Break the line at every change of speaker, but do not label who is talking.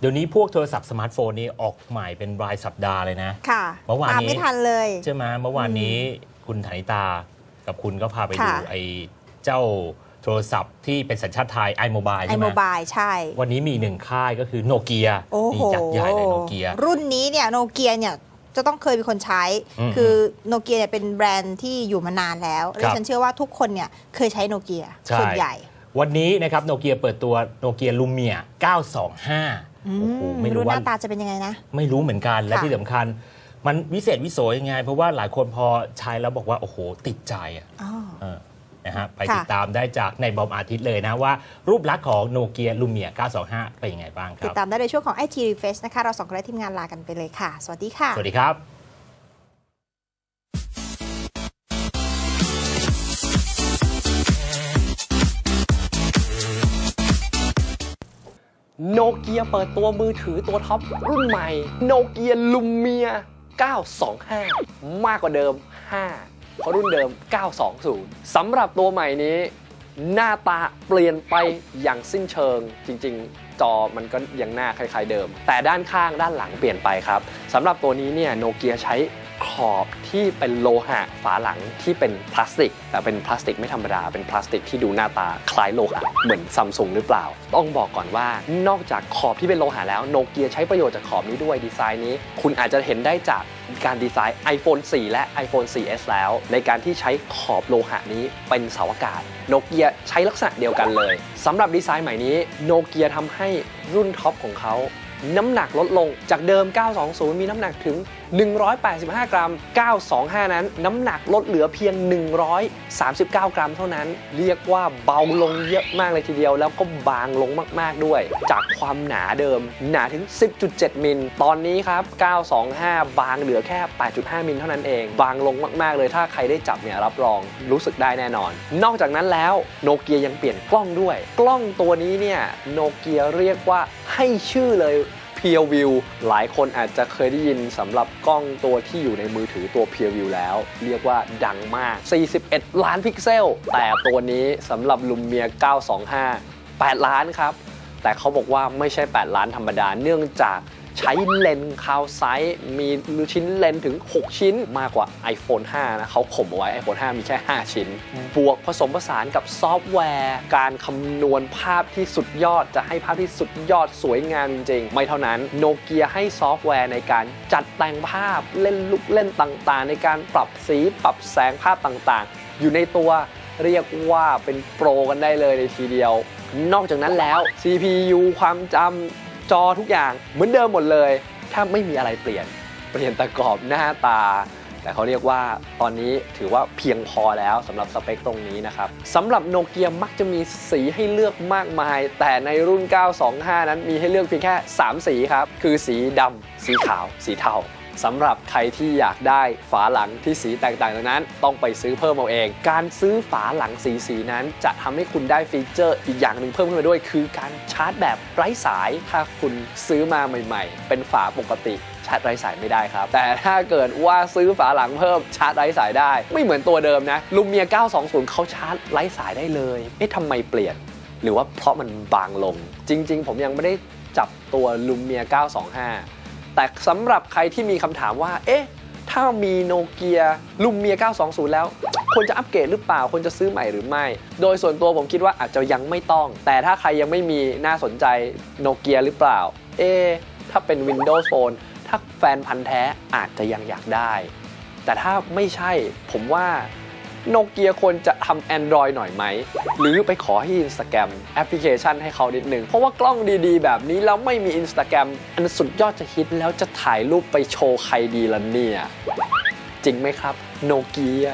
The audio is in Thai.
เดี๋ยวนี้พวกโทรศัพท์สมาร์ทโฟนนี่ออกใหม่เป็นรายสัปดาห์เลยนะ
ค่ะ
เมื่อวานนี้
ตามไม่ทันเลย
ใช่ไหมเมื่อวานนี้คุณธนิตากับคุณก็พาไปดู
ค่ะ
ไอ้เจ้าโทรศัพท์ที่เป็นสัญชาติไทย iMobile
ไอ
ใช่ไห
โม
ม
บายใช่
วันนี้มีหนึ่งค่ายก็คือโนเกีย
โอ้โห
นี่จัดใหญ่เลยโนเกีย
รุ่นนี้เนี่ยโนเกียเนี่ยจะต้องเคยมีคนใช้
อืม
คือโนเกียเนี่ยเป็นแบรนด์ที่อยู่มานานแล้วและ
ครับ
ฉันเชื่อว่าทุกคนเนี่ยเคยใช้โนเกีย
ใช่
ส่วนใหญ่
วันนี้นะครับโนเกียเปิดตัวโนเกียลูเมีย925
อื
โอ้โห
ม
ไม่
ไม่
รู้
รู้ห
ว่า
น้าตาจะเป็นยังไงนะ
ไม่รู้เหมือนกันและ
ค่ะ
ที่สำคัญ มันวิเศษวิโสยังไง เพราะว่าหลายคนพอใช้แล้วบอกว่า โอ้โห ติดใจอะ
อ๋อ
เออนะฮะไป
ค่ะ
ติดตามได้จากในบอมอาทิตย์เลยนะว่ารูปลักษณ์ของโนเกียลูเมีย 925 เป็นยังไงบ้างค
ติด
รับ
ตามได้ในช่วงของ IT Refresh นะคะ เราสองคนและทีมงานลากันไปเลยค่ะ สวัสดีค่ะ
สวัสดีครับ
โนเกียเปิดตัวมือถือตัวท็อปรุ่นใหม่โนเกียลูเมีย 925 มากกว่าเดิม 5 เพราะรุ่นเดิม 920 สำหรับตัวใหม่นี้ หน้าตาเปลี่ยนไปอย่างสิ้นเชิงจริง ๆ จอมันก็ยังหน้าคล้ายๆเดิม แต่ด้านข้างด้านหลังเปลี่ยนไปครับสำหรับตัวนี้เนี่ยโนเกียใช้ ขอบที่เป็นโลหะฝาหลังที่เป็นพลาสติก แต่เป็นพลาสติกไม่ธรรมดา เป็นพลาสติกที่ดูหน้าตาคล้ายโลหะเหมือนซัมซุงหรือเปล่า ต้องบอกก่อนว่านอกจากขอบที่เป็นโลหะแล้วโนเกียใช้ประโยชน์จากขอบนี้ด้วยดีไซน์นี้ คุณอาจจะเห็นได้จากการดีไซน์ iPhone 4 และ iPhone 4S แล้ว ในการที่ใช้ขอบโลหะนี้เป็นเสาอากาศโนเกียใช้ลักษณะเดียวกันเลยสำหรับดีไซน์ใหม่นี้โนเกียทำให้รุ่นท็อปของเขา น้ำหนักลดลงจากเดิม 920 มีน้ำหนักถึง 185 กรัม 925 นั้น น้ำหนักลดเหลือเพียง 139 กรัมเท่านั้น เรียกว่าเบาลงเยอะมากเลยทีเดียว แล้วก็บางลงมากๆด้วย จากความหนาเดิมหนาถึง 10.7 มิล ตอนนี้ครับ 925 บางเหลือแค่ 8.5 มิลเท่านั้นเอง บางลงมากๆเลย ถ้าใครได้จับเนี่ยรับรองรู้สึกได้แน่นอน นอกจากนั้นแล้วโนเกียยังเปลี่ยนกล้องด้วย กล้องตัวนี้เนี่ยโนเกียเรียกว่าให้ชื่อเลย p e e r View หลายคนอาจจะเคยได้ยินสำหรับกล้องตัวที่อยู่ในมือถือตัว p e e r View แล้ว เรียกว่าดังมาก 41 ล้านพิกเซล แต่ตัวนี้สำหรับลุมเมีย 925 8 ล้านครับ แต่เขาบอกว่าไม่ใช่ 8 ล้านธรรมดาเนื่องจาก ใช้เลนส์คาวไซส์มีชิ้นเลนส์ถึง 6 ชิ้นมากกว่า iPhone 5 นะเขาข่มเอาไว้ iPhone 5 มีแค่ 5 ชิ้น บวกผสมผสานกับซอฟต์แวร์ การคำนวณภาพที่สุดยอดจะให้ภาพที่สุดยอดสวยงามจริงๆไม่เท่านั้นโนเกียให้ซอฟต์แวร์ในการจัดแต่งภาพเล่นลุกเล่นต่างๆ ในการปรับสีปรับแสงภาพต่างๆ อยู่ในตัวเรียกว่าเป็นโปรกันได้เลยในทีเดียว นอกจากนั้นแล้ว CPU ความจำ จอทุกอย่างเหมือนเดิมหมดเลย ถ้าไม่มีอะไรเปลี่ยน เปลี่ยนตะกรอบหน้าตา แต่เขาเรียกว่าตอนนี้ถือว่าเพียงพอแล้วสำหรับสเปคตรงนี้นะครับสำหรับโนเกียมักจะมีสีให้เลือกมากมาย แต่ในรุ่น 925 นั้นมีให้เลือกเพียงแค่ 3 สีครับ คือสีดำสีขาว สีเทา สำหรับใครที่อยากได้ฝาหลังที่สีแตกต่างจากนั้น ต้องไปซื้อเพิ่มเอาเอง การซื้อฝาหลังสีสีนั้น จะทำให้คุณได้ฟีเจอร์อีกอย่างหนึ่งเพิ่มขึ้นมาด้วย คือการชาร์จแบบไร้สาย ถ้าคุณซื้อมาใหม่ ๆ เป็นฝาปกติชาร์จไร้สายไม่ได้ครับ แต่ถ้าเกิดว่าซื้อฝาหลังเพิ่มชาร์จไร้สายได้ ไม่เหมือนตัวเดิมนะลูเมีย 920 เขาชาร์จไร้สายได้เลย เอ๊ะทำไมเปลี่ยน หรือว่าเพราะมันบางลง จริง ๆ ผมยังไม่ได้จับตัวลูเมีย 925 แต่สำหรับใครที่มีคำถามว่า เอ๊ะ ถ้ามีโนเกียลูเมีย 920 แล้ว ควรจะอัปเกรดหรือเปล่า ควรจะซื้อใหม่หรือไม่ โดยส่วนตัวผมคิดว่าอาจจะยังไม่ต้อง แต่ถ้าใครยังไม่มีน่าสนใจโนเกียหรือเปล่า เอ๊ะ ถ้าเป็น Windows Phone ถ้าแฟนพันธ์แท้อาจจะยังอยากได้ แต่ถ้าไม่ใช่ผมว่า โนเกียควรจะทำ Android หน่อยไหม หรือไปขอให้ Instagram แอปพลิเคชันให้เขานิดนึง เพราะว่ากล้องดีๆ แบบนี้แล้วไม่มี Instagram อันสุดยอดจะฮิตแล้วจะถ่ายรูปไปโชว์ใครดีล่ะเนี่ย จริงไหมครับ โนเกีย